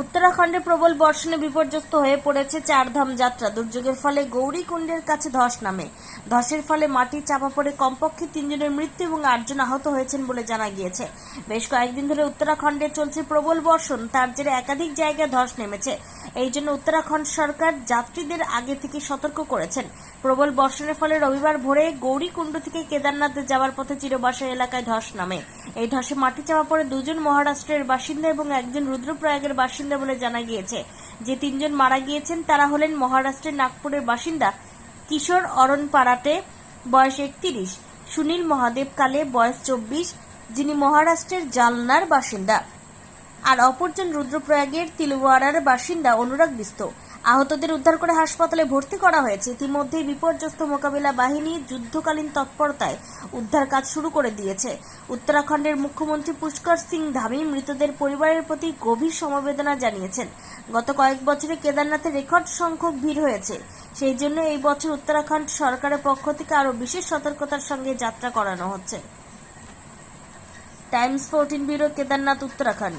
উত্তরাখণ্ডে প্রবল বর্ষণে বিপর্যস্ত হয়ে পড়েছে চারধাম যাত্রা। দুর্যোগের ফলে গৌরীকুণ্ডের কাছে ধস নামে। ধসের ফলে মাটি চাপা পড়ে কমপক্ষে তিনজনের মৃত্যু এবং আটজন আহত হয়েছেন বলে জানা গিয়েছে। বেশ কয়েকদিন ধরে উত্তরাখণ্ডে চলছে প্রবল বর্ষণ। তার জেরে একাধিক জায়গায় ধস নেমেছে। এই জন্য উত্তরাখণ্ড সরকার যাত্রীদের আগে থেকে সতর্ক করেছেন। প্রবল বর্ষণের ফলে রবিবার ভোরে গৌরীকুণ্ড থেকে কেদারনাথে যাওয়ার পথে চিরবাসা এলাকায় ধস নামে। এই ধসে মাটি চাপা পড়ে দুজন মহারাষ্ট্রের বাসিন্দা এবং একজন রুদ্রপ্রয়াগের বাসিন্দা বলে জানা গিয়েছে। যে তিনজন মারা গিয়েছেন, তারা হলেন মহারাষ্ট্রের নাগপুরের বাসিন্দা কিশোর অরণ পাড়াতে বয়স একত্রিশ, সুনীল মহাদেব কালে বয়স চব্বিশ, যিনি মহারাষ্ট্রের জালনার বাসিন্দা। আর অপরজন রুদ্রপ্রয়াগের তিলওয়ারার বাসিন্দা অনুরাগ বিস্ত। আহতদের উদ্ধার করে হাসপাতালে ভর্তি করা হয়েছে। ইতিমধ্যেই বিপর্যস্ত মোকাবিলা বাহিনী যুদ্ধকালীন তৎপরতায় উদ্ধার কাজ শুরু করে দিয়েছে। উত্তরাখণ্ডের মুখ্যমন্ত্রী পুষ্কর সিং ধামি মৃতদের পরিবারের প্রতি গভীর সমবেদনা জানিয়েছেন। গত কয়েক বছরে কেদারনাথে রেকর্ড সংখ্যক ভিড় হয়েছে। সেই জন্য এই বছর উত্তরাখণ্ড সরকারের পক্ষ থেকে আরও বিশেষ সতর্কতার সঙ্গে যাত্রা করানো হচ্ছে। Times fourteen bureau, Kedarnath, Uttarakhand.